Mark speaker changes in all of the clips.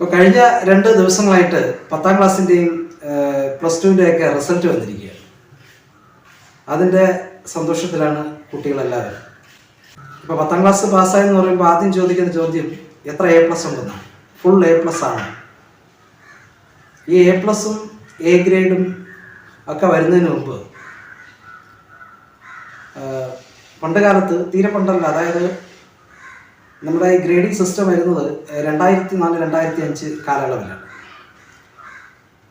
Speaker 1: ഇപ്പോൾ കഴിഞ്ഞ രണ്ട് ദിവസങ്ങളായിട്ട് പത്താം ക്ലാസ്സിന്റെയും പ്ലസ് ടുവിന്റെയൊക്കെ റിസൾട്ട് വന്നിരിക്കുകയാണ്. അതിന്റെ സന്തോഷത്തിലാണ് കുട്ടികളെല്ലാവരും. ഇപ്പോൾ പത്താം ക്ലാസ് പാസ്സായെന്ന് പറയുമ്പോൾ ആദ്യം ചോദിക്കുന്ന ചോദ്യം എത്ര എ പ്ലസ് ഉണ്ടെന്നാണ്. ഫുൾ എ പ്ലസ് ആണ്. ഈ എ പ്ലസും എ ഗ്രേഡും ഒക്കെ വരുന്നതിന് മുമ്പ് പണ്ട് കാലത്ത് തീരെ പണ്ടല്ല അതായത് നമ്മുടെ ഗ്രേഡിംഗ് സിസ്റ്റം വരുന്നത് രണ്ടായിരത്തി നാല് രണ്ടായിരത്തി അഞ്ച് കാലയളവിലാണ്.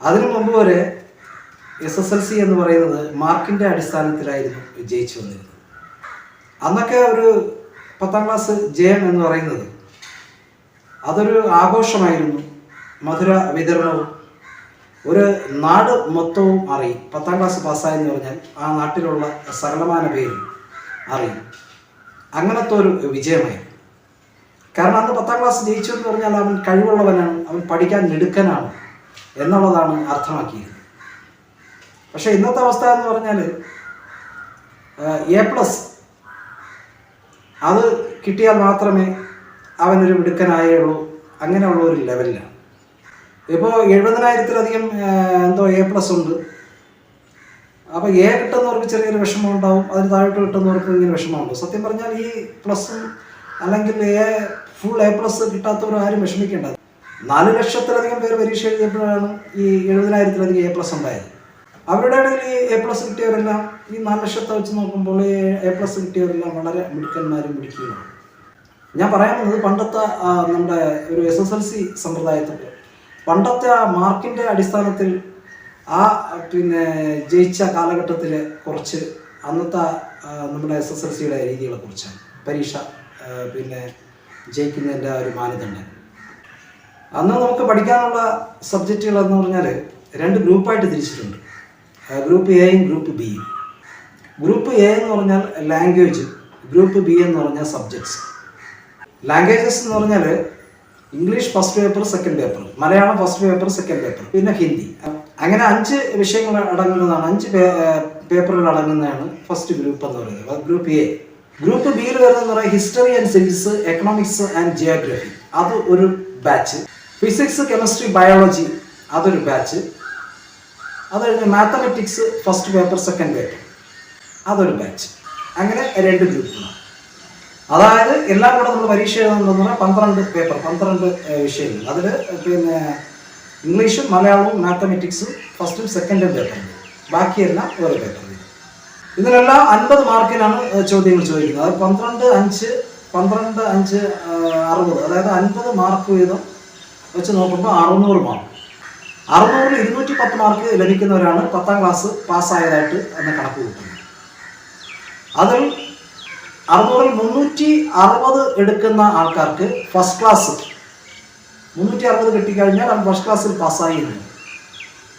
Speaker 1: അതിനു മുമ്പ് വരെ എസ് എസ് എൽ സി എന്ന് പറയുന്നത് മാർക്കിന്റെ അടിസ്ഥാനത്തിലായിരുന്നു ജയിച്ചു വന്നിരുന്നത്. അന്നൊക്കെ ഒരു പത്താം ക്ലാസ് ജയം എന്ന് പറയുന്നത് അതൊരു ആഘോഷമായിരുന്നു. മധുര വിതരണവും ഒരു നാട് മൊത്തവും അറിയും. പത്താം ക്ലാസ് പാസ്സായെന്ന് പറഞ്ഞാൽ ആ നാട്ടിലുള്ള സകലമാന പേരും അറിയും. അങ്ങനത്തെ ഒരു വിജയമായിരുന്നു. കാരണം അന്ന് പത്താം ക്ലാസ് ജയിച്ചു എന്ന് പറഞ്ഞാൽ അവൻ കഴിവുള്ളവനാണ് അവൻ പഠിക്കാൻ മിടുക്കനാണ് എന്നുള്ളതാണ് അർത്ഥമാക്കിയത് പക്ഷേ ഇന്നത്തെ അവസ്ഥ എന്ന് പറഞ്ഞാൽ എ പ്ലസ് അത് കിട്ടിയാൽ മാത്രമേ അവനൊരു മിടുക്കനായുള്ളൂ അങ്ങനെയുള്ള ഒരു ലെവലിലാണ്. ഇപ്പോൾ എഴുപതിനായിരത്തിലധികം എന്തോ എ പ്ലസ് ഉണ്ട്. അപ്പോൾ എ കിട്ടുന്നവർക്ക് ചെറിയൊരു വിഷമം ഉണ്ടാവും അതിന് താഴോട്ട് കിട്ടുന്നവർക്ക് ഇങ്ങനെ വിഷമമുണ്ട് സത്യം പറഞ്ഞാൽ ഈ പ്ലസ് അല്ലെങ്കിൽ എ ഫുൾ എ പ്ലസ് കിട്ടാത്തവരാരും വിഷമിക്കേണ്ടത്. നാല് ലക്ഷത്തിലധികം പേര് പരീക്ഷ എഴുതിയപ്പോഴാണ് ഈ എഴുപതിനായിരത്തിലധികം എ പ്ലസ് ഉണ്ടായത്. അവരുടെ ഇടയിൽ ഈ എ പ്ലസ് കിട്ടിയവരെല്ലാം ഈ നാല് ലക്ഷത്തെ വെച്ച് നോക്കുമ്പോൾ ഈ എ പ്ലസ് കിട്ടിയവരെല്ലാം വളരെ മിടുക്കന്മാരും മിടുക്കിയുമാണ്. ഞാൻ പറയാൻ വന്നത് പണ്ടത്തെ നമ്മുടെ ഒരു എസ് എസ് എൽ സി സമ്പ്രദായത്തിൽ പണ്ടത്തെ ആ മാർക്കിന്റെ അടിസ്ഥാനത്തിൽ ആ പിന്നെ ജയിച്ച കാലഘട്ടത്തിൽ കുറച്ച് അന്നത്തെ നമ്മുടെ എസ് എസ് എൽ സിയുടെ രീതികളെ കുറിച്ചാണ്. പരീക്ഷ പിന്നെ ജയിക്കുന്നതിന്റെ ആ ഒരു മാനദണ്ഡം അന്ന് നമുക്ക് പഠിക്കാനുള്ള സബ്ജക്റ്റുകൾ എന്ന് പറഞ്ഞാൽ രണ്ട് ഗ്രൂപ്പായിട്ട് തിരിച്ചിട്ടുണ്ട്. ഗ്രൂപ്പ് എയും ഗ്രൂപ്പ് ബിയും ഗ്രൂപ്പ് എ എന്ന് പറഞ്ഞാൽ ലാംഗ്വേജ് ഗ്രൂപ്പ് ബി എന്ന് പറഞ്ഞാൽ സബ്ജക്ട്സ് ലാംഗ്വേജസ് എന്ന് പറഞ്ഞാൽ English first paper second paper Malayalam first paper second paper പിന്നെ ഹിന്ദി. അങ്ങനെ അഞ്ച് വിഷയങ്ങൾ അടങ്ങുന്നതാണ് അഞ്ച് പേപ്പറുകൾ അടങ്ങുന്നതാണ് ഫസ്റ്റ് ഗ്രൂപ്പ് എന്ന് പറയുന്നത്. ഗ്രൂപ്പ് എ ഗ്രൂപ്പ് ബിയിൽ വരുന്നതെന്ന് പറയുന്നത് history and civics economics and geography അത് ഒരു ബാച്ച് ഫിസിക്സ് കെമിസ്ട്രി ബയോളജി അതൊരു ബാച്ച് അത് കഴിഞ്ഞ് mathematics first paper second paper അതൊരു ബാച്ച് അങ്ങനെ രണ്ട് ഗ്രൂപ്പുകളാണ് അതായത് എല്ലാം കൂടെ നമ്മൾ പരീക്ഷ എഴുതുന്നതെന്ന് പറഞ്ഞാൽ പന്ത്രണ്ട് പേപ്പർ പന്ത്രണ്ട് വിഷയങ്ങൾ. അതിൽ പിന്നെ ഇംഗ്ലീഷും മലയാളവും മാത്തമെറ്റിക്സും ഫസ്റ്റും സെക്കൻഡും പേപ്പർ ബാക്കിയെല്ലാം ഓരോ പേപ്പർ ഇതിനെല്ലാം അൻപത് മാർക്കിനാണ് ചോദ്യങ്ങൾ ചോദിക്കുന്നത്. അത് പന്ത്രണ്ട് അഞ്ച് പന്ത്രണ്ട് അഞ്ച് അറുപത്. അതായത് അൻപത് മാർക്ക് വീതം വെച്ച് നോക്കുമ്പോൾ അറുന്നൂറ് മാർക്ക്. അറുന്നൂറിൽ ഇരുന്നൂറ്റി പത്ത് മാർക്ക് ലഭിക്കുന്നവരാണ് പത്താം ക്ലാസ് പാസ്സായതായിട്ട് എന്ന കണക്ക് കൂട്ടുന്നത്. അതിൽ അറുന്നൂറിൽ മുന്നൂറ്റി അറുപത് എടുക്കുന്ന ആൾക്കാർക്ക് ഫസ്റ്റ് ക്ലാസ് മുന്നൂറ്റി അറുപത് കിട്ടിക്കഴിഞ്ഞാൽ അവൻ ഫസ്റ്റ് ക്ലാസ്സിൽ പാസ്സായിരുന്നു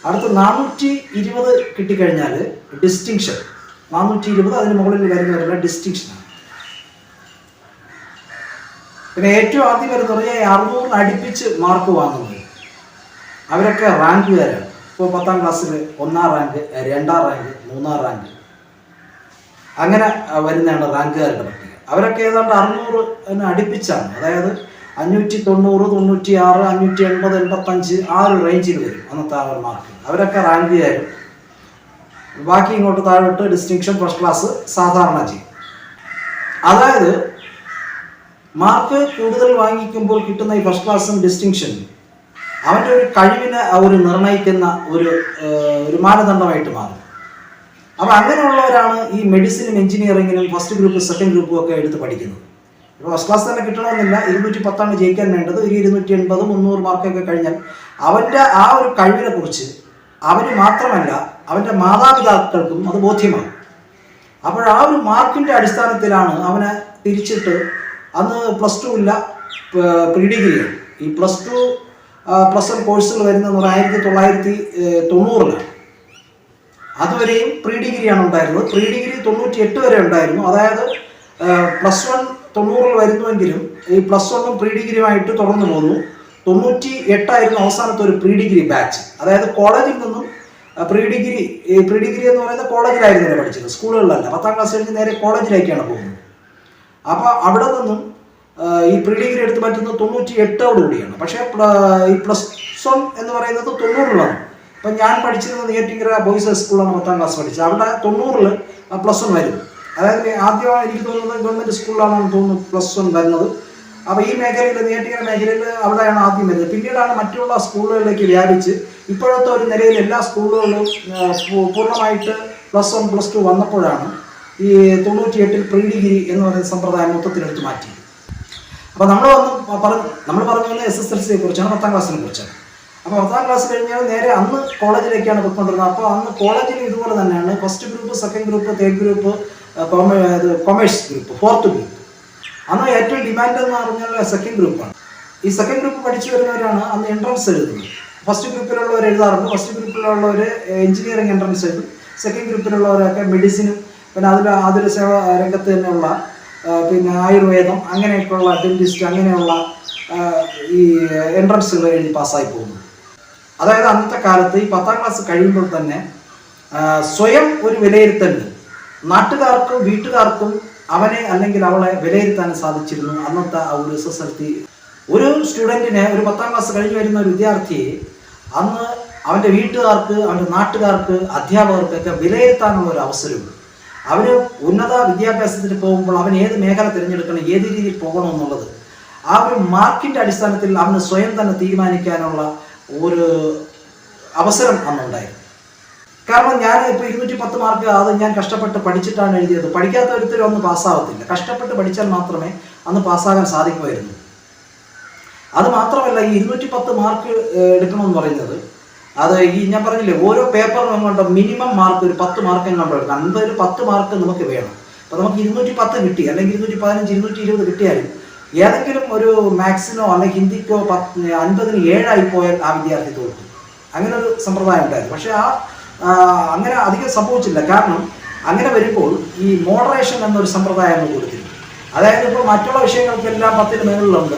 Speaker 1: അടുത്ത് നാനൂറ്റി ഇരുപത് കിട്ടിക്കഴിഞ്ഞാൽ ഡിസ്റ്റിങ്ഷൻ നാനൂറ്റി ഇരുപത് അതിന് മുകളിൽ വരുന്നവരെല്ലാം ഡിസ്റ്റിങ്ഷനാണ് പിന്നെ ഏറ്റവും ആദ്യം വരുന്ന പറഞ്ഞാൽ ഈ അറുന്നൂറിന് അടുപ്പിച്ച് മാർക്ക് വാങ്ങുന്നത്. അവരൊക്കെ റാങ്ക് റാങ്കുകാരാണ് ഇപ്പോൾ പത്താം ക്ലാസ്സിൽ ഒന്നാം റാങ്ക് രണ്ടാം റാങ്ക് മൂന്നാം റാങ്ക് അങ്ങനെ വരുന്നതാണ് റാങ്കുകാരുടെ പട്ടിക. അവരൊക്കെ ഏതാണ്ട് അറുന്നൂറ് അടുപ്പിച്ചാണ്. അതായത് അഞ്ഞൂറ്റി തൊണ്ണൂറ് തൊണ്ണൂറ്റി ആറ് അഞ്ഞൂറ്റി എൺപത് എൺപത്തഞ്ച് ആ ഒരു റേഞ്ചിൽ വരും. അന്നത്തെ ആ ഒരു മാർക്ക് അവരൊക്കെ റാങ്ക് റാങ്കുകാരും ബാക്കി ഇങ്ങോട്ട് താഴോട്ട് ഡിസ്റ്റിങ്ഷൻ ഫസ്റ്റ് ക്ലാസ് സാധാരണ ചെയ്യും അതായത് മാർക്ക് കൂടുതൽ വാങ്ങിക്കുമ്പോൾ കിട്ടുന്ന ഈ ഫസ്റ്റ് ക്ലാസ്സും ഡിസ്റ്റിങ്ഷനും അവന്റെ ഒരു കഴിവിനെ അവർ നിർണയിക്കുന്ന ഒരു ഒരു മാനദണ്ഡമായിട്ട് മാറും. അപ്പോൾ അങ്ങനെയുള്ളവരാണ് ഈ മെഡിസിനും എഞ്ചിനീയറിങ്ങിനും ഫസ്റ്റ് ഗ്രൂപ്പ് സെക്കൻഡ് ഗ്രൂപ്പും ഒക്കെ എടുത്ത് പഠിക്കുന്നത്. ഇപ്പോൾ ഫസ്റ്റ് ക്ലാസ് തന്നെ കിട്ടണമെന്നില്ല. ഇരുന്നൂറ്റി പത്താണ് ജയിക്കാൻ വേണ്ടത്. ഒരു ഇരുന്നൂറ്റി എൺപത് മുന്നൂറ് മാർക്കൊക്കെ കഴിഞ്ഞാൽ അവന്റെ ആ ഒരു കഴിവിനെ കുറിച്ച് അവന് മാത്രമല്ല അവന്റെ മാതാപിതാക്കൾക്കും അത് ബോധ്യമാണ്. അപ്പോൾ ആ ഒരു മാർക്കിന്റെ അടിസ്ഥാനത്തിലാണ് അവനെ തിരിച്ചിട്ട് അന്ന് പ്ലസ് ടു ഇല്ല പ്രീ ഡിഗ്രിയാണ് ഈ പ്ലസ് ടു പ്ലസ് വൺ കോഴ്സുകൾ വരുന്നത് ആയിരത്തി തൊള്ളായിരത്തി തൊണ്ണൂറിലാണ് അതുവരെയും പ്രീ ഡിഗ്രിയാണ് ഉണ്ടായിരുന്നത്. പ്രീ ഡിഗ്രി തൊണ്ണൂറ്റി എട്ട് വരെ ഉണ്ടായിരുന്നു. അതായത് പ്ലസ് വൺ തൊണ്ണൂറിൽ വരുന്നുവെങ്കിലും ഈ പ്ലസ് വണ്ണും പ്രീ ഡിഗ്രിയുമായിട്ട് തുടർന്നു പോന്നു. തൊണ്ണൂറ്റി എട്ടായിരുന്നു അവസാനത്തെ ഒരു പ്രീ ഡിഗ്രി ബാച്ച്. അതായത് കോളേജിൽ നിന്നും പ്രീ ഡിഗ്രി പ്രീ ഡിഗ്രി എന്ന് പറയുന്നത് കോളേജിലായിരുന്നു പഠിച്ചത് സ്കൂളുകളിലല്ല. പത്താം ക്ലാസ് കഴിഞ്ഞ് നേരെ കോളേജിലേക്കാണ് പോകുന്നത്. അപ്പോൾ അവിടെ നിന്നും ഈ പ്രീ ഡിഗ്രി എടുത്ത് പറ്റുന്നത് തൊണ്ണൂറ്റി എട്ടോടുകൂടിയാണ് പക്ഷേ പ്ല- ഈ പ്ലസ് വൺ എന്ന് പറയുന്നത് തൊണ്ണൂറിലാണ്. ഇപ്പം ഞാൻ പഠിച്ചിരുന്നത് നെയ്യാറ്റിങ്കര ബോയ്സ് ഹൈ സ്കൂളാണ് പത്താം ക്ലാസ് പഠിച്ചത്. അവിടെ തൊണ്ണൂറിൽ പ്ലസ് വൺ വരും അതായത് ആദ്യം എനിക്ക് തോന്നുന്നത് ഗവൺമെന്റ് സ്കൂളിലാണെന്ന് തോന്നുന്നു പ്ലസ് വൺ വരുന്നത്. അപ്പോൾ ഈ മേഖലയിൽ നെയ്യാറ്റിങ്കര മേഖലയിൽ അവിടെയാണ് ആദ്യം വരുന്നത്. പിന്നീടാണ് മറ്റുള്ള സ്കൂളുകളിലേക്ക് വ്യാപിച്ച് ഇപ്പോഴത്തെ ഒരു നിലയിൽ എല്ലാ സ്കൂളുകളും പൂർണമായിട്ട് പ്ലസ് വൺ പ്ലസ് ടു വന്നപ്പോഴാണ് ഈ തൊണ്ണൂറ്റി എട്ടിൽ പ്രീ ഡിഗ്രി എന്ന് പറയുന്ന സമ്പ്രദായം മൊത്തത്തിലെടുത്ത് മാറ്റി അപ്പോൾ നമ്മൾ വന്ന് പറഞ്ഞു നമ്മൾ പറഞ്ഞു വന്നത് എസ് എസ് എൽ സിയെ കുറിച്ചാണ് പത്താം ക്ലാസ്സിനെ കുറിച്ചാണ്. അപ്പോൾ പത്താം ക്ലാസ് കഴിഞ്ഞാൽ നേരെ അന്ന് കോളേജിലേക്കാണ് പോയിക്കൊണ്ടിരുന്നത്. അപ്പോൾ അന്ന് കോളേജിൽ ഇതുപോലെ തന്നെയാണ് first group second group third group commerce group fourth group അന്ന് ഏറ്റവും ഡിമാൻഡ് എന്ന് പറഞ്ഞാൽ സെക്കൻഡ് ഗ്രൂപ്പാണ് ഈ സെക്കൻഡ് ഗ്രൂപ്പ് പഠിച്ചു വരുന്നവരാണ് അന്ന് എൻട്രൻസ് എഴുതുന്നത്. ഫസ്റ്റ് ഗ്രൂപ്പിലുള്ളവർ എഴുതാറുണ്ട്. ഫസ്റ്റ് ഗ്രൂപ്പിലുള്ളവർ എഞ്ചിനീയറിംഗ് എൻട്രൻസ് എഴുതും. സെക്കൻഡ് ഗ്രൂപ്പിലുള്ളവരൊക്കെ മെഡിസിനും പിന്നെ അതിൽ ആതുര സേവ രംഗത്ത് തന്നെയുള്ള പിന്നെ ആയുർവേദം അങ്ങനെയൊക്കെയുള്ള ഡെന്റിസ്റ്റ് അങ്ങനെയുള്ള ഈ എൻട്രൻസുകൾ എഴുതി പാസ്സായി പോകുന്നു. അതായത് അന്നത്തെ കാലത്ത് ഈ പത്താം ക്ലാസ് കഴിയുമ്പോൾ തന്നെ സ്വയം ഒരു വിലയിരുത്തലുണ്ട് നാട്ടുകാർക്കും വീട്ടുകാർക്കും അവനെ അല്ലെങ്കിൽ അവളെ വിലയിരുത്താൻ സാധിച്ചിരുന്നു. അന്നത്തെ ആ ഒരു എസ് എസ് എൽ ടി ഒരു സ്റ്റുഡന്റിനെ ഒരു പത്താം ക്ലാസ് കഴിഞ്ഞ് വരുന്ന ഒരു വിദ്യാർത്ഥിയെ അന്ന് അവന്റെ വീട്ടുകാർക്ക് അവന്റെ നാട്ടുകാർക്ക് അധ്യാപകർക്കൊക്കെ വിലയിരുത്താനുള്ള ഒരു അവസരമുണ്ട്. അവന് ഉന്നത വിദ്യാഭ്യാസത്തിന് പോകുമ്പോൾ അവൻ ഏത് മേഖല തിരഞ്ഞെടുക്കണം ഏത് രീതിയിൽ പോകണം എന്നുള്ളത് ആ ഒരു മാർക്കിന്റെ അടിസ്ഥാനത്തിൽ അവന് സ്വയം തന്നെ തീരുമാനിക്കാനുള്ള ഒരു അവസരം അന്നുണ്ടായിരുന്നു. കാരണം ഞാൻ ഇപ്പോൾ ഇരുന്നൂറ്റി പത്ത് മാർക്ക് അത് ഞാൻ കഷ്ടപ്പെട്ട് പഠിച്ചിട്ടാണ് എഴുതിയത്. പഠിക്കാത്ത ഒരുത്തരും ഒന്നും പാസ്സാവത്തില്ല. കഷ്ടപ്പെട്ട് പഠിച്ചാൽ മാത്രമേ അന്ന് പാസ്സാകാൻ സാധിക്കുമായിരുന്നു. അത് മാത്രമല്ല ഈ ഇരുന്നൂറ്റി പത്ത് മാർക്ക് എടുക്കണമെന്ന് പറയുന്നത് അത് ഈ ഞാൻ പറഞ്ഞില്ലേ ഓരോ പേപ്പറിനും എങ്ങോട്ട് മിനിമം മാർക്ക് ഒരു പത്ത് മാർക്ക് നമ്മൾ എടുക്കണം അൻപതിൽ പത്ത് മാർക്ക് നമുക്ക് വേണം. അപ്പോൾ നമുക്ക് ഇരുന്നൂറ്റി പത്ത് കിട്ടി. അല്ലെങ്കിൽ ഇരുന്നൂറ്റി പതിനഞ്ച് ഇരുന്നൂറ്റി ഇരുപത് കിട്ടിയാലും ഏതെങ്കിലും ഒരു മാത്സിനോ അല്ലെങ്കിൽ ഹിന്ദിക്കോ പത്ത് അൻപതിന് ഏഴായി പോയാൽ ആ വിദ്യാർത്ഥി തോറ്റു. അങ്ങനെ ഒരു സമ്പ്രദായം ഉണ്ടായിരുന്നു. പക്ഷേ ആ, അങ്ങനെ അധികം സംഭവിച്ചില്ല. കാരണം അങ്ങനെ വരുമ്പോൾ ഈ മോഡറേഷൻ എന്നൊരു സമ്പ്രദായം കൊടുത്തിരുന്നു. അതായത് ഇപ്പോൾ മറ്റുള്ള വിഷയങ്ങൾക്കെല്ലാം പത്തിന് മുകളിലുണ്ട്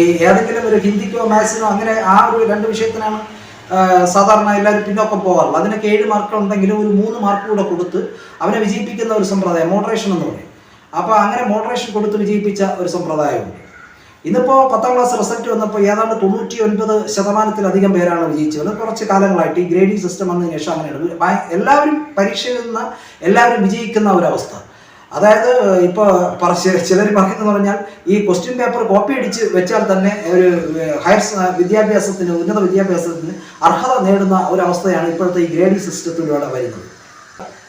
Speaker 1: ഈ ഏതെങ്കിലും ഒരു ഹിന്ദിക്കോ മാത്സിനോ അങ്ങനെ ആ ഒരു രണ്ട് വിഷയത്തിനാണ് സാധാരണ എല്ലാവരും പിന്നോക്കം പോകാറുള്ളത്. അതിനൊക്കെ ഏഴ് മാർക്ക് ഉണ്ടെങ്കിലും ഒരു മൂന്ന് മാർക്ക് കൂടെ കൊടുത്ത് അവനെ വിജയിപ്പിക്കുന്ന ഒരു സമ്പ്രദായം മോഡറേഷൻ എന്ന് പറയും. അപ്പോൾ അങ്ങനെ മോഡറേഷൻ കൊടുത്ത് വിജയിപ്പിച്ച ഒരു സമ്പ്രദായമുണ്ട്. ഇന്നിപ്പോൾ പത്താം ക്ലാസ് റിസൾട്ട് വന്നപ്പോൾ ഏതാണ്ട് തൊണ്ണൂറ്റി ഒൻപത് ശതമാനത്തിലധികം പേരാണ് വിജയിച്ചത്. കുറച്ച് കാലങ്ങളായിട്ട് ഈ ഗ്രേഡിംഗ് സിസ്റ്റം വന്നതിന് ശേഷം അങ്ങനെയാണ്. എല്ലാവരും പരീക്ഷയിൽ നിന്ന് എല്ലാവരും വിജയിക്കുന്ന ഒരവസ്ഥ. അതായത് ഇപ്പോൾ ചിലർ പറയുന്നത് പറഞ്ഞാൽ ഈ ക്വസ്റ്റ്യൻ പേപ്പർ കോപ്പി അടിച്ച് വെച്ചാൽ തന്നെ ഒരു ഹയർ വിദ്യാഭ്യാസത്തിന് ഉന്നത വിദ്യാഭ്യാസത്തിന് അർഹത നേടുന്ന ഒരവസ്ഥയാണ് ഇപ്പോഴത്തെ ഈ ഗ്രേഡിംഗ് സിസ്റ്റത്തിലൂടെ വരുന്നത്.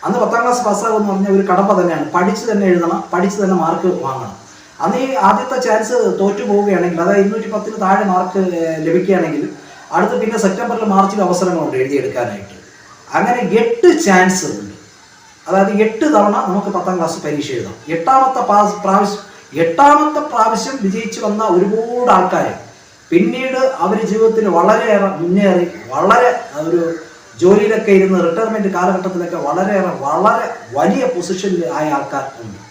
Speaker 1: അന്ന് പത്താം ക്ലാസ് പാസ്സാകുമെന്ന് പറഞ്ഞ ഒരു കടമ്പ തന്നെയാണ്. പഠിച്ച് തന്നെ എഴുതണം പഠിച്ച് തന്നെ മാർക്ക് വാങ്ങണം. അന്ന് ഈ ആദ്യത്തെ ചാൻസ് തോറ്റു പോവുകയാണെങ്കിൽ അതായത് ഇരുന്നൂറ്റി പത്തിന് താഴെ മാർക്ക് ലഭിക്കുകയാണെങ്കിൽ അടുത്ത് പിന്നെ സെപ്റ്റംബറിൽ മാർച്ചിൽ അവസരങ്ങളുണ്ട് എഴുതിയെടുക്കാനായിട്ട്. അങ്ങനെ എട്ട് ചാൻസ് ഉണ്ട്. അതായത് എട്ട് തവണ നമുക്ക് പത്താം ക്ലാസ് പരീക്ഷ എഴുതാം. എട്ടാമത്തെ പാസ് പ്രാവശ്യം എട്ടാമത്തെ പ്രാവശ്യം വിജയിച്ചു വന്ന ഒരുപാട് ആൾക്കാർ പിന്നീട് അവർ ജീവിതത്തിൽ വളരെയേറെ മുന്നേറി വളരെ ഒരു ജോലിയിലൊക്കെ ഇരുന്ന് റിട്ടയർമെന്റ് കാലഘട്ടത്തിലൊക്കെ വളരെയേറെ വളരെ വലിയ പൊസിഷനിൽ ആയ ആൾക്കാർ ഉണ്ട്.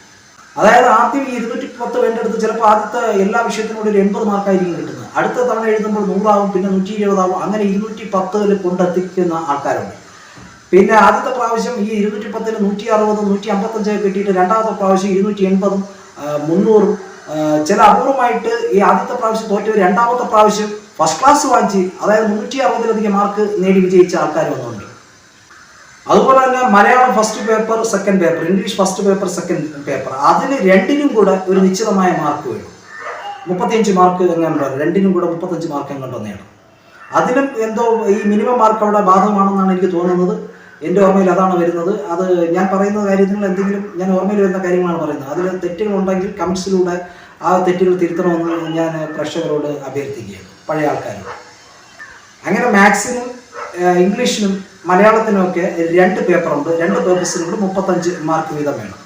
Speaker 1: അതായത് ആദ്യം ഇരുന്നൂറ്റി പത്ത് വേണ്ടെടുത്ത് ചിലപ്പോൾ ആദ്യത്തെ എല്ലാ വിഷയത്തിനും കൂടി ഒരു എൺപത് മാർക്കായിരിക്കും കിട്ടുന്നത്. അടുത്ത തവണ എഴുതുമ്പോൾ നൂറാവും പിന്നെ നൂറ്റി ഇരുപതാവും അങ്ങനെ ഇരുന്നൂറ്റി പത്തിൽ കൊണ്ടെത്തിക്കുന്ന ആൾക്കാരുണ്ട്. പിന്നെ ആദ്യത്തെ പ്രാവശ്യം ഈ ഇരുന്നൂറ്റി പത്തിന് നൂറ്റി അറുപതും നൂറ്റി അമ്പത്തഞ്ചൊക്കെ കിട്ടിയിട്ട് രണ്ടാമത്തെ പ്രാവശ്യം ഇരുന്നൂറ്റി എൺപതും മുന്നൂറും ചില അപൂർവമായിട്ട് ഈ ആദ്യത്തെ പ്രാവശ്യം തോറ്റവർ രണ്ടാമത്തെ പ്രാവശ്യം ഫസ്റ്റ് ക്ലാസ് വാങ്ങിച്ച് അതായത് നൂറ്റി അറുപതിലധികം മാർക്ക് നേടി വിജയിച്ച ആൾക്കാർ വന്നുണ്ട് അതുപോലെ തന്നെ Malayalam first paper second paper English first paper second paper അതിന് രണ്ടിനും കൂടെ ഒരു നിശ്ചിതമായ മാർക്ക് വേണം. മുപ്പത്തിയഞ്ച് മാർക്ക് എങ്ങനെ രണ്ടിനും കൂടെ മുപ്പത്തഞ്ച് മാർക്ക് എങ്ങനെ നേടണം. അതിലും എന്തോ ഈ മിനിമം മാർക്ക് അവിടെ ബാധകമാണെന്നാണ് എനിക്ക് തോന്നുന്നത്. എന്റെ ഓർമ്മയിൽ അതാണ് വരുന്നത്. അത് ഞാൻ പറയുന്ന കാര്യത്തിൽ എന്തെങ്കിലും ഞാൻ ഓർമ്മയിൽ വരുന്ന കാര്യങ്ങളാണ് പറയുന്നത്. അതിൽ തെറ്റുകളുണ്ടെങ്കിൽ കമൻസിലൂടെ ആ തെറ്റുകൾ തിരുത്തണമെന്ന് ഞാൻ പ്രേക്ഷകരോട് അഭ്യർത്ഥിക്കുകയാണ്. പഴയ ആൾക്കാരോട്. അങ്ങനെ മാത്സിനും ഇംഗ്ലീഷിനും മലയാളത്തിനും ഒക്കെ രണ്ട് പേപ്പറുണ്ട് രണ്ട് പേപ്പേഴ്സിനും കൂടി മുപ്പത്തഞ്ച് മാർക്ക് വീതം വേണം.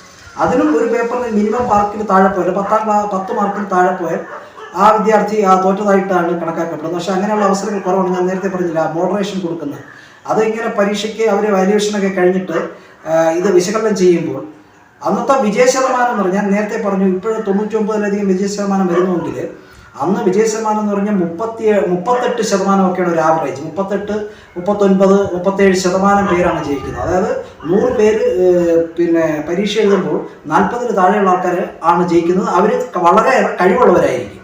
Speaker 1: അതിനും ഒരു പേപ്പറിന് മിനിമം മാർക്കിന് താഴെ പോയാൽ പത്താം ക്ലാ പത്ത് മാർക്കിന് താഴെ പോയാൽ ആ വിദ്യാർത്ഥി ആ തോറ്റതായിട്ടാണ് കണക്കാക്കപ്പെടുന്നത്. പക്ഷേ അങ്ങനെയുള്ള അവസരങ്ങൾ കുറവാണ്. ഞാൻ നേരത്തെ പറഞ്ഞില്ല മോഡറേഷൻ കൊടുക്കുന്നത്. അത് ഇങ്ങനെ പരീക്ഷയ്ക്ക് അവർ വാല്യുവേഷനൊക്കെ കഴിഞ്ഞിട്ട് ഇത് വിശകലനം ചെയ്യുമ്പോൾ അന്നത്തെ വിജയ ശതമാനം എന്ന് പറഞ്ഞാൽ നേരത്തെ പറഞ്ഞു ഇപ്പോഴും തൊണ്ണൂറ്റി ഒമ്പതിലധികം വിജയ ശതമാനം വരുന്നുണ്ടെങ്കിൽ അന്ന് വിജയ ശതമാനം എന്ന് പറഞ്ഞാൽ മുപ്പത്തി മുപ്പത്തെട്ട് ശതമാനമൊക്കെയാണ് ഒരു ആവറേജ് മുപ്പത്തെട്ട് മുപ്പത്തൊൻപത് മുപ്പത്തേഴ് ശതമാനം പേരാണ് ജയിക്കുന്നത്. അതായത് നൂറ് പേര് പിന്നെ പരീക്ഷ എഴുതുമ്പോൾ നാൽപ്പതിന് താഴെയുള്ള ആൾക്കാർ ആണ് ജയിക്കുന്നത്. അവർ വളരെ കഴിവുള്ളവരായിരിക്കും.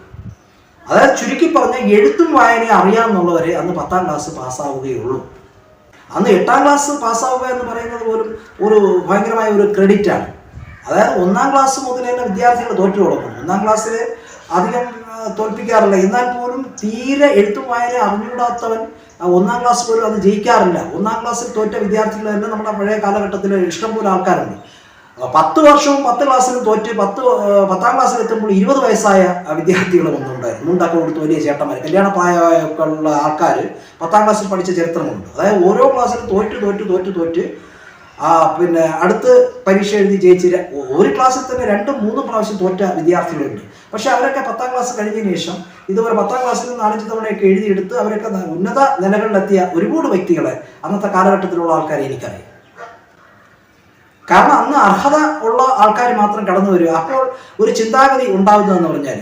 Speaker 1: അതായത് ചുരുക്കി പറഞ്ഞാൽ എഴുത്തും വായനയും അറിയാമെന്നുള്ളവരെ അന്ന് പത്താം ക്ലാസ് പാസ്സാവുകയുള്ളൂ. അന്ന് എട്ടാം ക്ലാസ് പാസ്സാവുക എന്ന് പറയുന്നത് പോലും ഒരു ഭയങ്കരമായ ഒരു ക്രെഡിറ്റാണ് അതായത് ഒന്നാം ക്ലാസ് മുതൽ തന്നെ വിദ്യാർത്ഥികൾ തോറ്റു തുടങ്ങും. ഒന്നാം ക്ലാസ്സിൽ അധികം തോൽപ്പിക്കാറില്ല. എന്നാൽ പോലും തീരെ എഴുത്തും വായന അറിഞ്ഞുകൂടാത്തവൻ ഒന്നാം ക്ലാസ് പോലും അത് ജയിക്കാറില്ല. ഒന്നാം ക്ലാസ്സിൽ തോറ്റ വിദ്യാർത്ഥികൾ തന്നെ നമ്മുടെ പഴയ കാലഘട്ടത്തിൽ ഇഷ്ടംപോലെ ആൾക്കാരുണ്ട്. പത്ത് വർഷവും പത്ത് ക്ലാസ്സിലും തോറ്റ് പത്ത് പത്താം ക്ലാസ്സിൽ എത്തുമ്പോൾ ഇരുപത് വയസ്സായ വിദ്യാർത്ഥികൾ വന്നിട്ടുണ്ടായിരുന്നു. മുണ്ടൊക്കെ കൊടുത്ത് വലിയ ചേട്ടന്മാർ കല്യാണ പ്രായമൊക്കെ ഉള്ള ആൾക്കാർ പത്താം ക്ലാസ്സിൽ പഠിച്ച ചരിത്രമുണ്ട്. അതായത് ഓരോ ക്ലാസ്സിലും തോറ്റ് തോറ്റ് തോറ്റ് തോറ്റ് പിന്നെ അടുത്ത് പരീക്ഷ എഴുതി ജയിച്ച് ഒരു ക്ലാസ്സിൽ തന്നെ രണ്ടും മൂന്നും പ്രാവശ്യം തോറ്റ വിദ്യാർത്ഥികളുണ്ട്. പക്ഷെ അവരൊക്കെ പത്താം ക്ലാസ് കഴിഞ്ഞതിന് ശേഷം ഇതുപോലെ പത്താം ക്ലാസ്സിൽ നിന്ന് നാലഞ്ച് തവണയൊക്കെ എഴുതിയെടുത്ത് അവരൊക്കെ ഉന്നത നിലകളിലെത്തിയ ഒരുപാട് വ്യക്തികളെ അന്നത്തെ കാലഘട്ടത്തിലുള്ള ആൾക്കാരെ എനിക്കറിയാം. കാരണം അന്ന് അർഹത ഉള്ള ആൾക്കാർ മാത്രം കടന്നു വരിക. അപ്പോൾ ഒരു ചിന്താഗതി ഉണ്ടാകുന്നതെന്ന് പറഞ്ഞാൽ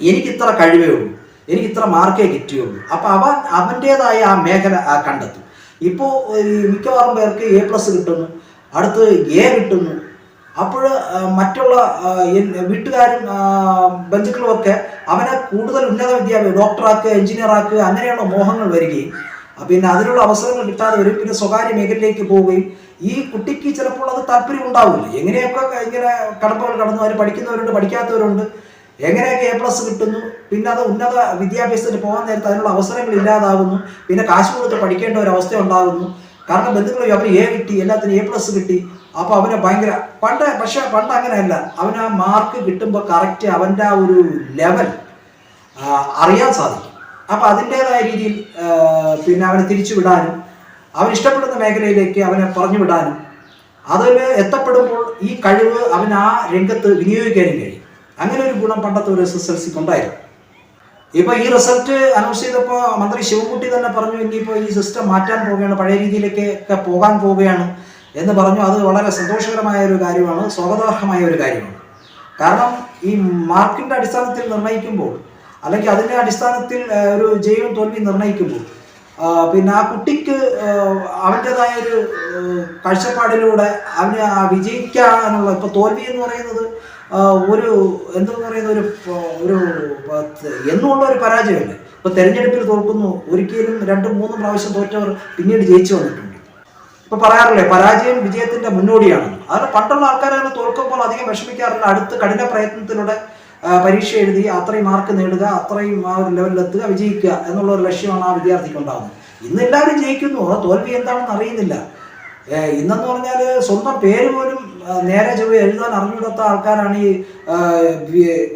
Speaker 1: എനിക്ക് ഇത്ര കഴിവേ ഉള്ളൂ. എനിക്ക് ഇത്ര മാർക്കേ കിട്ടിയുള്ളൂ അപ്പൊ അവൻ അവന്റെതായ ആ മേഖല ആ കണ്ടെത്തും. ഇപ്പോൾ മിക്കവാറും പേർക്ക് എ പ്ലസ് കിട്ടുന്നു. അടുത്ത് എ കിട്ടുന്നു. അപ്പോൾ മറ്റുള്ള വീട്ടുകാരും ബന്ധുക്കളുമൊക്കെ അവനെ കൂടുതൽ ഉന്നത വിദ്യാഭ്യാസം ഡോക്ടറാക്കുക എഞ്ചിനീയറാക്കുക അങ്ങനെയുള്ള മോഹങ്ങൾ വരികയും പിന്നെ അതിനുള്ള അവസരങ്ങൾ കിട്ടാതെ വരും. പിന്നെ സ്വകാര്യ മേഖലയിലേക്ക് പോവുകയും ഈ കുട്ടിക്ക് ചിലപ്പോൾ അത് താല്പര്യം ഉണ്ടാവില്ല എങ്ങനെയൊക്കെ ഇങ്ങനെ കടമ്പകൾ കടന്നു അവർ പഠിക്കുന്നവരുണ്ട് പഠിക്കാത്തവരുണ്ട്. എങ്ങനെയൊക്കെ എ പ്ലസ് കിട്ടുന്നു? പിന്നെ അത് ഉന്നത വിദ്യാഭ്യാസത്തിന് പോകാൻ നേരത്തെ അതിനുള്ള അവസരങ്ങൾ ഇല്ലാതാകുന്നു. പിന്നെ കാശ് കൊടുത്ത് പഠിക്കേണ്ട ഒരു അവസ്ഥ ഉണ്ടാകുന്നു. കാരണം ബന്ധുക്കൾ അവർ എ കിട്ടി എല്ലാത്തിനും എ പ്ലസ് കിട്ടി. അപ്പോൾ അവനെ ഭയങ്കര പണ്ട് പക്ഷെ പണ്ട് അങ്ങനെയല്ല. അവന് ആ മാർക്ക് കിട്ടുമ്പോൾ കറക്റ്റ് അവന്റെ ആ ഒരു ലെവൽ അറിയാൻ സാധിക്കും. അപ്പോൾ അതിന്റെതായ രീതിയിൽ പിന്നെ അവനെ തിരിച്ചു വിടാനും അവൻ ഇഷ്ടപ്പെടുന്ന മേഖലയിലേക്ക് അവനെ പറഞ്ഞു വിടാനും അതിൽ എത്തപ്പെടുമ്പോൾ ഈ കഴിവ് അവൻ ആ രംഗത്ത് വിനിയോഗിക്കാനും കഴിയും. അങ്ങനെ ഒരു ഗുണം പണ്ടത്തെ ഒരു എസ് എസ് എൽ സിക്ക് ഉണ്ടായിരുന്നു. ഇപ്പൊ ഈ റിസൾട്ട് അനൗൺസ് ചെയ്തപ്പോൾ മന്ത്രി ശിവൻകുട്ടി തന്നെ പറഞ്ഞു ഇനിയിപ്പോൾ ഈ സിസ്റ്റം മാറ്റാൻ പോവുകയാണ് പഴയ രീതിയിലേക്കൊക്കെ പോകാൻ പോവുകയാണ് എന്ന് പറഞ്ഞു. അത് വളരെ സന്തോഷകരമായ ഒരു കാര്യമാണ് സ്വാഗതാർഹമായ ഒരു കാര്യമാണ്. കാരണം ഈ മാർക്കിന്റെ അടിസ്ഥാനത്തിൽ നിർണയിക്കുമ്പോൾ അല്ലെങ്കിൽ അതിന്റെ അടിസ്ഥാനത്തിൽ ഒരു ജയവും തോൽവിയും നിർണയിക്കുമ്പോൾ പിന്നെ ആ കുട്ടിക്ക് അവന്റെതായ ഒരു കാഴ്ചപ്പാടിലൂടെ അവന് ആ വിജയിക്കാനുള്ള ഇപ്പൊ തോൽവി എന്ന് പറയുന്നത് ഒരു എന്തെന്ന് പറയുന്ന ഒരു ഒരു എന്നുള്ള ഒരു പരാജയമല്ലേ ഇപ്പൊ തെരഞ്ഞെടുപ്പിൽ തോൽക്കുന്നു. ഒരിക്കലും രണ്ടും മൂന്നും പ്രാവശ്യം തോറ്റവർ പിന്നീട് ജയിച്ചു വന്നിട്ടുണ്ട്. ഇപ്പൊ പറയാറില്ലേ പരാജയം വിജയത്തിന്റെ മുന്നോടിയാണ് അത് പണ്ടുള്ള ആൾക്കാരെ തോൽക്കുമ്പോൾ അധികം വിഷമിക്കാറില്ല. അടുത്ത് കഠിന പ്രയത്നത്തിലൂടെ പരീക്ഷ എഴുതി അത്രയും മാർക്ക് നേടുക അത്രയും ആ ഒരു ലെവലിലെത്തുക വിജയിക്കുക എന്നുള്ള ഒരു ലക്ഷ്യമാണ് ആ വിദ്യാർത്ഥിക്ക് ഉണ്ടാകുന്നത്. ഇന്ന് എല്ലാവരും ജയിക്കുന്നു. തോൽവി എന്താണെന്ന് അറിയുന്നില്ല. ഇന്നെന്ന് പറഞ്ഞാൽ സ്വന്തം പേര് പോലും നേരെ ചൊവ്വ എഴുതാൻ അറിഞ്ഞുകൂടാത്ത ആൾക്കാരാണ് ഈ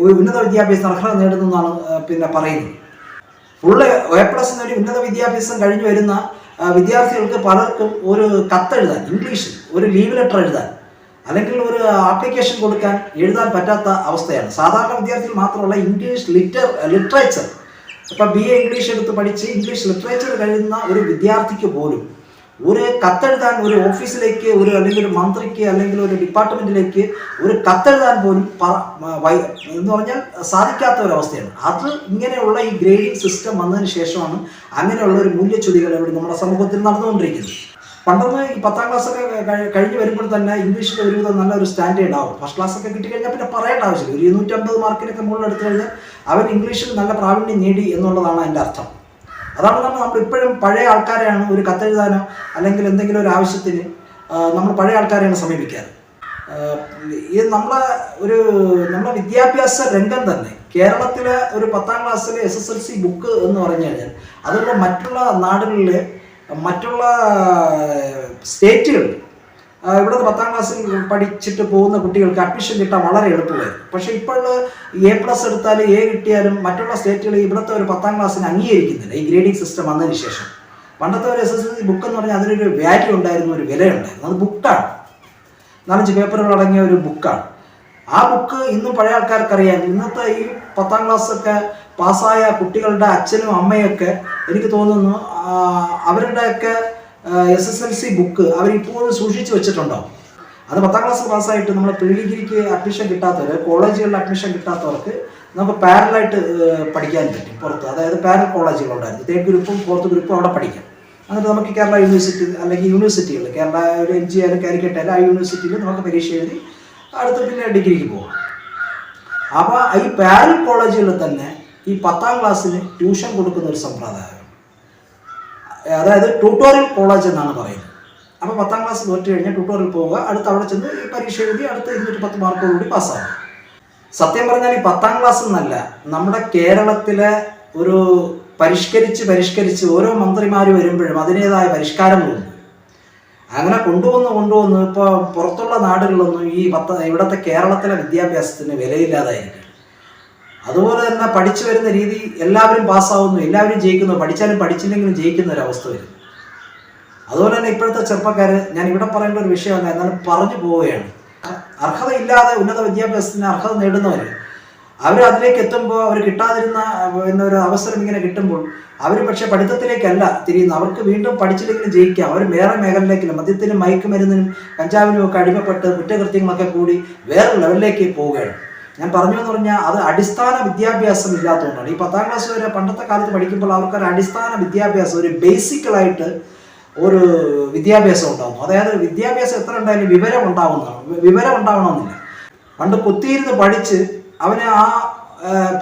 Speaker 1: ഒരു ഉന്നത വിദ്യാഭ്യാസം അർഹത നേടുന്നതെന്നാണ് പിന്നെ പറയുന്നത്. ഫുള്ള് എ പ്ലസ് നേടി ഉന്നത വിദ്യാഭ്യാസം കഴിഞ്ഞു വരുന്ന വിദ്യാർത്ഥികൾക്ക് പലർക്കും ഒരു കത്തെഴുതാൻ ഇംഗ്ലീഷിൽ ഒരു ലീവ് ലെറ്റർ എഴുതാൻ അല്ലെങ്കിൽ ഒരു ആപ്ലിക്കേഷൻ കൊടുക്കാൻ എഴുതാൻ പറ്റാത്ത അവസ്ഥയാണ്. സാധാരണ വിദ്യാർത്ഥികൾ മാത്രമല്ല ഇംഗ്ലീഷ് ലിറ്റർ ലിറ്ററേച്ചർ. ഇപ്പം ബി എ ഇംഗ്ലീഷ് എടുത്ത് പഠിച്ച് ഇംഗ്ലീഷ് ലിറ്ററേച്ചർ കഴിയുന്ന ഒരു വിദ്യാർത്ഥിക്ക് പോലും ഒരു കത്തെഴുതാൻ ഒരു ഓഫീസിലേക്ക് ഒരു അല്ലെങ്കിൽ ഒരു മന്ത്രിക്ക് അല്ലെങ്കിൽ ഒരു ഡിപ്പാർട്ട്മെന്റിലേക്ക് ഒരു കത്തെഴുതാൻ പോലും എന്ന് പറഞ്ഞാൽ സാധിക്കാത്ത ഒരു അവസ്ഥയാണ്. അത് ഇങ്ങനെയുള്ള ഈ ഗ്രേഡിംഗ് സിസ്റ്റം വന്നതിന് ശേഷമാണ് അങ്ങനെയുള്ള ഒരു മൂല്യച്യുതികൾ ഇവിടെ നമ്മുടെ സമൂഹത്തിൽ നടന്നുകൊണ്ടിരിക്കുന്നത്. പണ്ടൊന്ന് ഈ പത്താം ക്ലാസ് ഒക്കെ കഴി- കഴിഞ്ഞ് വരുമ്പോൾ തന്നെ ഇംഗ്ലീഷിൽ ഒരുവിധം നല്ലൊരു സ്റ്റാൻഡേർഡ് ആവും. ഫസ്റ്റ് ക്ലാസ് ഒക്കെ കിട്ടിക്കഴിഞ്ഞാൽ പിന്നെ പറയേണ്ട ആവശ്യമില്ല. ഒരു ഇരുന്നൂറ്റമ്പത് മാർക്കിനൊക്കെ മുകളിൽ എടുത്തു കഴിഞ്ഞാൽ അവൻ ഇംഗ്ലീഷിൽ നല്ല പ്രാവീണ്യം നേടി എന്നുള്ളതാണ് അതിന്റെ അർത്ഥം. അതാണ് നമ്മൾ നമ്മൾ ഇപ്പോഴും പഴയ ആൾക്കാരെയാണ് ഒരു കത്തെഴുതാനോ അല്ലെങ്കിൽ എന്തെങ്കിലും ഒരു ആവശ്യത്തിന് നമ്മൾ പഴയ ആൾക്കാരെയാണ് സമീപിക്കാറ്. ഇത് നമ്മളെ ഒരു നമ്മുടെ വിദ്യാഭ്യാസ രംഗം തന്നെ കേരളത്തിലെ ഒരു പത്താം ക്ലാസ്സിലെ S S L C book എന്ന് പറഞ്ഞു കഴിഞ്ഞാൽ അതുപോലെ മറ്റുള്ള നാടുകളിലെ മറ്റുള്ള സ്റ്റേറ്റുകളിൽ ആ, ഇവിടുത്തെ പത്താം ക്ലാസ്സിൽ പഠിച്ചിട്ട് പോകുന്ന കുട്ടികൾക്ക് അഡ്മിഷൻ കിട്ടാൻ വളരെ എളുപ്പമായിരുന്നു. പക്ഷേ ഇപ്പോൾ എ പ്ലസ് എടുത്താലും എ കിട്ടിയാലും മറ്റുള്ള സ്റ്റേറ്റുകളിൽ ഇവിടുത്തെ ഒരു പത്താം ക്ലാസ്സിന് അംഗീകരിക്കുന്നില്ല. ഈ ഗ്രേഡിംഗ് സിസ്റ്റം വന്നതിന് ശേഷം. പണ്ടത്തെ ഒരു S S L C book എന്ന് പറഞ്ഞാൽ അതിനൊരു വാല്യൂ ഉണ്ടായിരുന്നു ഒരു വിലയുണ്ടായിരുന്നു അത് ബുക്കാണ് നാലഞ്ച് പേപ്പറുകൾ അടങ്ങിയ ഒരു ബുക്കാണ് ആ ബുക്ക് ഇന്നും പഴയ ആൾക്കാർക്കറിയാം. ഇന്നത്തെ ഈ പത്താം ക്ലാസ്സൊക്കെ പാസ്സായ കുട്ടികളുടെ അച്ഛനും അമ്മയൊക്കെ എനിക്ക് തോന്നുന്നു അവരുടെയൊക്കെ S S L C book അവരിപ്പോഴും സൂക്ഷിച്ചു വെച്ചിട്ടുണ്ടോ? അത് പത്താം ക്ലാസ് പാസ്സായിട്ട് നമ്മൾ പ്രീ ഡിഗ്രിക്ക് അഡ്മിഷൻ കിട്ടാത്തവർ കോളേജുകളിൽ അഡ്മിഷൻ കിട്ടാത്തവർക്ക് നമുക്ക് പാരലായിട്ട് പഠിക്കാൻ പറ്റും പുറത്ത്. അതായത് പാരൽ കോളേജുകളുണ്ടായിരുന്നു തേർഡ് ഗ്രൂപ്പും ഫോർത്ത് ഗ്രൂപ്പും അവിടെ പഠിക്കാം. എന്നിട്ട് നമുക്ക് കേരള യൂണിവേഴ്സിറ്റി അല്ലെങ്കിൽ യൂണിവേഴ്സിറ്റികൾ കേരള ഒരു എം ജി ആയാലും കാലിക്കറ്റ് ആയാലും ആ യൂണിവേഴ്സിറ്റിയിൽ നമുക്ക് പരീക്ഷ എഴുതി അടുത്ത പിന്നെ ഡിഗ്രിക്ക് പോകാം അപ്പോൾ ഈ പാരൽ കോളേജുകളിൽ തന്നെ ഈ പത്താം ക്ലാസ്സിന് ട്യൂഷൻ കൊടുക്കുന്ന ഒരു സമ്പ്രദായം. അതായത് ട്യൂട്ടോറിയൽ കോളേജ് എന്നാണ് പറയുന്നത്. അപ്പോൾ പത്താം ക്ലാസ് തോറ്റ് കഴിഞ്ഞാൽ ട്യൂട്ടോറിയൽ പോവുക അടുത്ത് അവിടെ ചെന്ന് പരീക്ഷ എഴുതി അടുത്ത ഇരുന്നൂറ്റി പത്ത് മാർക്കോടുകൂടി പാസ്സാകും സത്യം പറഞ്ഞാൽ ഈ പത്താം ക്ലാസ് എന്നല്ല നമ്മുടെ കേരളത്തിലെ ഒരു പരിഷ്കരിച്ച് പരിഷ്കരിച്ച് ഓരോ മന്ത്രിമാർ വരുമ്പോഴും അതിന്റെതായ പരിഷ്കാരങ്ങളുണ്ട്. അങ്ങനെ കൊണ്ടുവന്ന് കൊണ്ടുവന്ന് ഇപ്പോൾ പുറത്തുള്ള നാടുകളിലൊന്നും ഈ പത്ത ഇവിടുത്തെ കേരളത്തിലെ വിദ്യാഭ്യാസത്തിന് വിലയില്ലാതായിരിക്കും. അതുപോലെ തന്നെ പഠിച്ചു വരുന്ന രീതി എല്ലാവരും പാസ്സാവുന്നു എല്ലാവരും ജയിക്കുന്നു പഠിച്ചാലും പഠിച്ചില്ലെങ്കിലും ജയിക്കുന്ന ഒരു അവസ്ഥ വരും. അതുപോലെ തന്നെ ഇപ്പോഴത്തെ ചെറുപ്പക്കാർ ഞാൻ ഇവിടെ പറയേണ്ട ഒരു വിഷയമല്ല എന്നാലും പറഞ്ഞു പോവുകയാണ്. അർഹതയില്ലാതെ ഉന്നത വിദ്യാഭ്യാസത്തിന് അർഹത നേടുന്നവർ അവർ അതിലേക്ക് എത്തുമ്പോൾ അവർ കിട്ടാതിരുന്ന എന്നൊരു അവസരം ഇങ്ങനെ കിട്ടുമ്പോൾ അവർ പക്ഷേ പഠിത്തത്തിലേക്കല്ല തിരിയുന്നത്. അവർക്ക് വീണ്ടും പഠിച്ചില്ലെങ്കിലും ജയിക്കാം. അവർ വേറെ മേഖലയിലേക്കില്ല. മദ്യത്തിനും മയക്കുമരുന്നിനും കഞ്ചാവിനും ഒക്കെ അടിമപ്പെട്ട് കുറ്റകൃത്യങ്ങളൊക്കെ കൂടി വേറെ ലെവലിലേക്ക് പോവുകയാണ്. ഞാൻ പറഞ്ഞു എന്ന് പറഞ്ഞാൽ അത് അടിസ്ഥാന വിദ്യാഭ്യാസം ഇല്ലാത്തതുകൊണ്ടാണ്. ഈ പത്താം ക്ലാസ് വരെ പണ്ടത്തെ കാലത്ത് പഠിക്കുമ്പോൾ അവർക്ക് ഒരു അടിസ്ഥാന വിദ്യാഭ്യാസം ഒരു ബേസിക്കലായിട്ട് ഒരു വിദ്യാഭ്യാസം ഉണ്ടാകുന്നു അതായത് വിദ്യാഭ്യാസം എത്ര ഉണ്ടായാലും വിവരം ഉണ്ടാവുന്നതാണ്. വിവരം ഉണ്ടാവണമെന്നില്ല. പണ്ട് കുത്തിയിരുന്ന് പഠിച്ച് അവന് ആ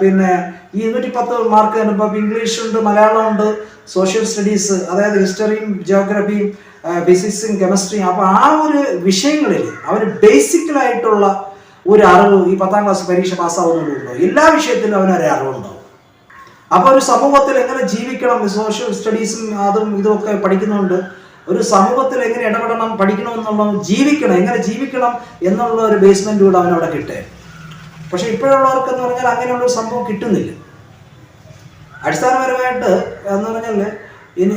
Speaker 1: പിന്നെ ഈ ഇരുന്നൂറ്റി പത്ത് മാർക്ക് ഉണ്ട് മലയാളം ഉണ്ട് സോഷ്യൽ സ്റ്റഡീസ് അതായത് ഹിസ്റ്ററിയും ജോഗ്രഫിയും ഫിസിക്സും കെമിസ്ട്രിയും അപ്പോൾ ആ ഒരു വിഷയങ്ങളിൽ അവന് ബേസിക്കലായിട്ടുള്ള ഒരു അറിവ് ഈ പത്താം ക്ലാസ് പരീക്ഷ പാസ്സാവുന്നുണ്ടോ എല്ലാ വിഷയത്തിലും അവനൊരു അറിവുണ്ടാവും. അപ്പോൾ ഒരു സമൂഹത്തിൽ എങ്ങനെ ജീവിക്കണം? സോഷ്യൽ സ്റ്റഡീസും അതും ഇതുമൊക്കെ പഠിക്കുന്നുണ്ട്. ഒരു സമൂഹത്തിൽ എങ്ങനെ ഇടപെടണം പഠിക്കണം പഠിക്കണമെന്നുള്ള ജീവിക്കണം. എങ്ങനെ ജീവിക്കണം എന്നുള്ള ഒരു ബേസ്മെന്റ് കൂടെ അവനവിടെ കിട്ടേ. പക്ഷെ ഇപ്പോഴുള്ളവർക്ക് എന്ന് പറഞ്ഞാൽ അങ്ങനെയുള്ള ഒരു സംഭവം കിട്ടുന്നില്ല. അടിസ്ഥാനപരമായിട്ട് എന്ന് പറഞ്ഞാൽ ഇനി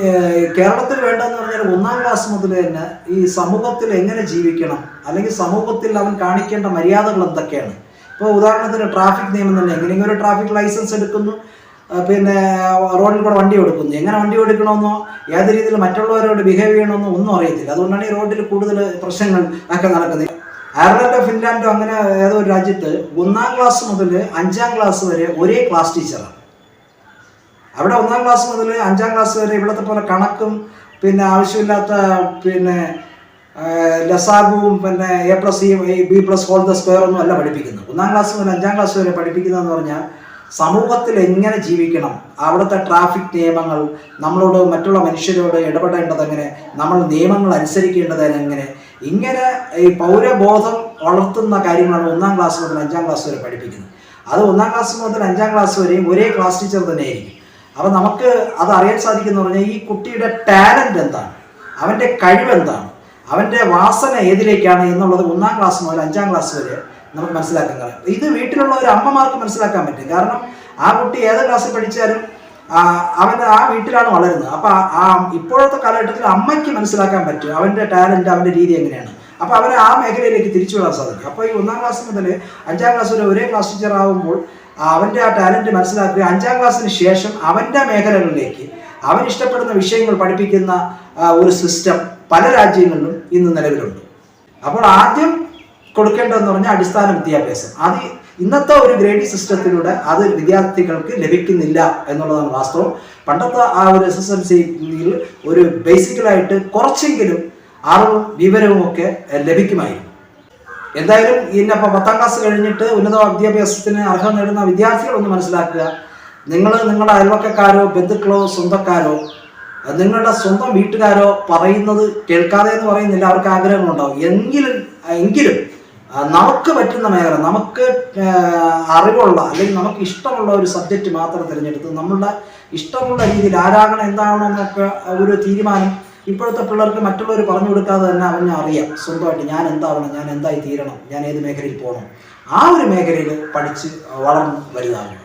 Speaker 1: കേരളത്തിൽ വേണ്ടതെന്ന് പറഞ്ഞാൽ ഒന്നാം ക്ലാസ് മുതൽ തന്നെ ഈ സമൂഹത്തിൽ എങ്ങനെ ജീവിക്കണം? അല്ലെങ്കിൽ സമൂഹത്തിൽ അവൻ കാണിക്കേണ്ട മര്യാദകൾ എന്തൊക്കെയാണ്? ഇപ്പോൾ ഉദാഹരണത്തിന് ട്രാഫിക് നിയമം തന്നെ. എങ്ങനെയെങ്കിലും ഒരു ട്രാഫിക് ലൈസൻസ് എടുക്കുന്നു. പിന്നെ റോഡിൽ കൂടെ വണ്ടി കൊടുക്കുന്നു എങ്ങനെ വണ്ടി കൊടുക്കണമെന്നോ ഏത് രീതിയിൽ മറ്റുള്ളവരോട് ബിഹേവ് ചെയ്യണമെന്നോ ഒന്നും അറിയത്തില്ല. അതുകൊണ്ടാണ് ഈ റോഡിൽ കൂടുതൽ പ്രശ്നങ്ങൾ ഒക്കെ നടക്കുന്നത്. അയർലൻഡോ ഫിൻലാൻഡോ അങ്ങനെ ഏതോ ഒരു രാജ്യത്ത് ഒന്നാം ക്ലാസ് മുതൽ അഞ്ചാം ക്ലാസ് വരെ ഒരേ ക്ലാസ് ടീച്ചറാണ്. അവിടെ ഒന്നാം ക്ലാസ് മുതൽ അഞ്ചാം ക്ലാസ് വരെ ഇവിടുത്തെ പോലെ കണക്കും പിന്നെ ആവശ്യമില്ലാത്ത പിന്നെ ലസാഗുവും പിന്നെ A plus E B plus whole the square ഒന്നും അല്ല പഠിപ്പിക്കുന്നത്. ഒന്നാം ക്ലാസ് മുതൽ അഞ്ചാം ക്ലാസ് വരെ പഠിപ്പിക്കുന്നതെന്ന് പറഞ്ഞാൽ സമൂഹത്തിൽ എങ്ങനെ ജീവിക്കണം അവിടുത്തെ ട്രാഫിക് നിയമങ്ങൾ നമ്മളോട് മറ്റുള്ള മനുഷ്യരോട് ഇടപെടേണ്ടത് എങ്ങനെ നമ്മൾ നിയമങ്ങൾ അനുസരിക്കേണ്ടത് എങ്ങനെ ഇങ്ങനെ ഈ പൗരബോധം വളർത്തുന്ന കാര്യങ്ങളാണ് ഒന്നാം ക്ലാസ് മുതൽ അഞ്ചാം ക്ലാസ് വരെ പഠിപ്പിക്കുന്നത്. അത് ഒന്നാം ക്ലാസ് മുതൽ അഞ്ചാം ക്ലാസ് വരെയും ഒരേ ക്ലാസ് ടീച്ചർ തന്നെയായിരിക്കും. അപ്പം നമുക്ക് അത് അറിയാൻ സാധിക്കുന്ന പറഞ്ഞാൽ ഈ കുട്ടിയുടെ ടാലന്റ് എന്താണ്? അവന്റെ കഴിവ് എന്താണ്? അവന്റെ വാസന ഏതിലേക്കാണ് എന്നുള്ളത് ഒന്നാം ക്ലാസ് മുതൽ അഞ്ചാം ക്ലാസ് വരെ നമുക്ക് മനസ്സിലാക്കാൻ കഴിയും. ഇത് വീട്ടിലുള്ള ഒരു അമ്മമാർക്ക് മനസ്സിലാക്കാൻ പറ്റും. കാരണം ആ കുട്ടി ഏത് ക്ലാസ്സിൽ പഠിച്ചാലും അവൻ ആ വീട്ടിലാണ് വളരുന്നത്. അപ്പം ആ ഇപ്പോഴത്തെ കാലഘട്ടത്തിൽ അമ്മയ്ക്ക് മനസ്സിലാക്കാൻ പറ്റും അവന്റെ ടാലന്റ് അവന്റെ രീതി എങ്ങനെയാണ്. അപ്പോൾ അവരെ ആ മേഖലയിലേക്ക് തിരിച്ചു വിടാൻ സാധിക്കും. അപ്പോൾ ഈ ഒന്നാം ക്ലാസ് മുതൽ അഞ്ചാം ക്ലാസ് വരെ ഒരേ ക്ലാസ് ടീച്ചർ ആകുമ്പോൾ അവന്റെ ആ ടാലന്റ് മനസ്സിലാക്കുക. അഞ്ചാം ക്ലാസ്സിന് ശേഷം അവന്റെ മേഖലകളിലേക്ക് അവൻ ഇഷ്ടപ്പെടുന്ന വിഷയങ്ങൾ പഠിപ്പിക്കുന്ന ഒരു സിസ്റ്റം പല രാജ്യങ്ങളിലും ഇന്ന് നിലവിലുണ്ട്. അപ്പോൾ ആദ്യം കൊടുക്കേണ്ടതെന്ന് പറഞ്ഞാൽ അടിസ്ഥാന വിദ്യാഭ്യാസം. അത് ഇന്നത്തെ ഒരു ഗ്രേഡിംഗ് സിസ്റ്റത്തിലൂടെ അത് വിദ്യാർത്ഥികൾക്ക് ലഭിക്കുന്നില്ല എന്നുള്ളതാണ് വാസ്തവം. പണ്ടത്തെ ആ ഒരു എസ് എസ് എൽ സിയിൽ ഒരു ബേസിക്കലായിട്ട് കുറച്ചെങ്കിലും അറിവും വിവരവും ഒക്കെ ലഭിക്കുമായിരുന്നു. എന്തായാലും ഇന്നിപ്പോൾ പത്താം ക്ലാസ് കഴിഞ്ഞിട്ട് ഉന്നത വിദ്യാഭ്യാസത്തിന് അർഹം നേടുന്ന വിദ്യാർത്ഥികൾ ഒന്ന് മനസ്സിലാക്കുക. നിങ്ങൾ നിങ്ങളുടെ അയൽവക്കക്കാരോ ബന്ധുക്കളോ സ്വന്തക്കാരോ നിങ്ങളുടെ സ്വന്തം വീട്ടുകാരോ പറയുന്നത് കേൾക്കാതെ എന്ന് പറയുന്നില്ല. അവർക്ക് ആഗ്രഹങ്ങളുണ്ടാവും. എങ്കിലും എങ്കിലും നമുക്ക് പറ്റുന്ന മേഖല നമുക്ക് അറിവുള്ള അല്ലെങ്കിൽ നമുക്ക് ഇഷ്ടമുള്ള ഒരു സബ്ജക്റ്റ് മാത്രം തിരഞ്ഞെടുത്ത് നമ്മളുടെ ഇഷ്ടമുള്ള രീതിയിൽ ആരാകണം എന്താണെന്നൊക്കെ ഒരു തീരുമാനം ഇപ്പോഴത്തെ പിള്ളേർക്ക് മറ്റുള്ളവർ പറഞ്ഞു കൊടുക്കാതെ തന്നെ അവന് അറിയാം. സ്വന്തമായിട്ട് ഞാൻ എന്താവണം ഞാൻ എന്തായി തീരണം ഞാൻ ഏത് മേഖലയിൽ പോകണം. ആ ഒരു മേഖലയിൽ പഠിച്ച് വളർന്ന് വലുതാകും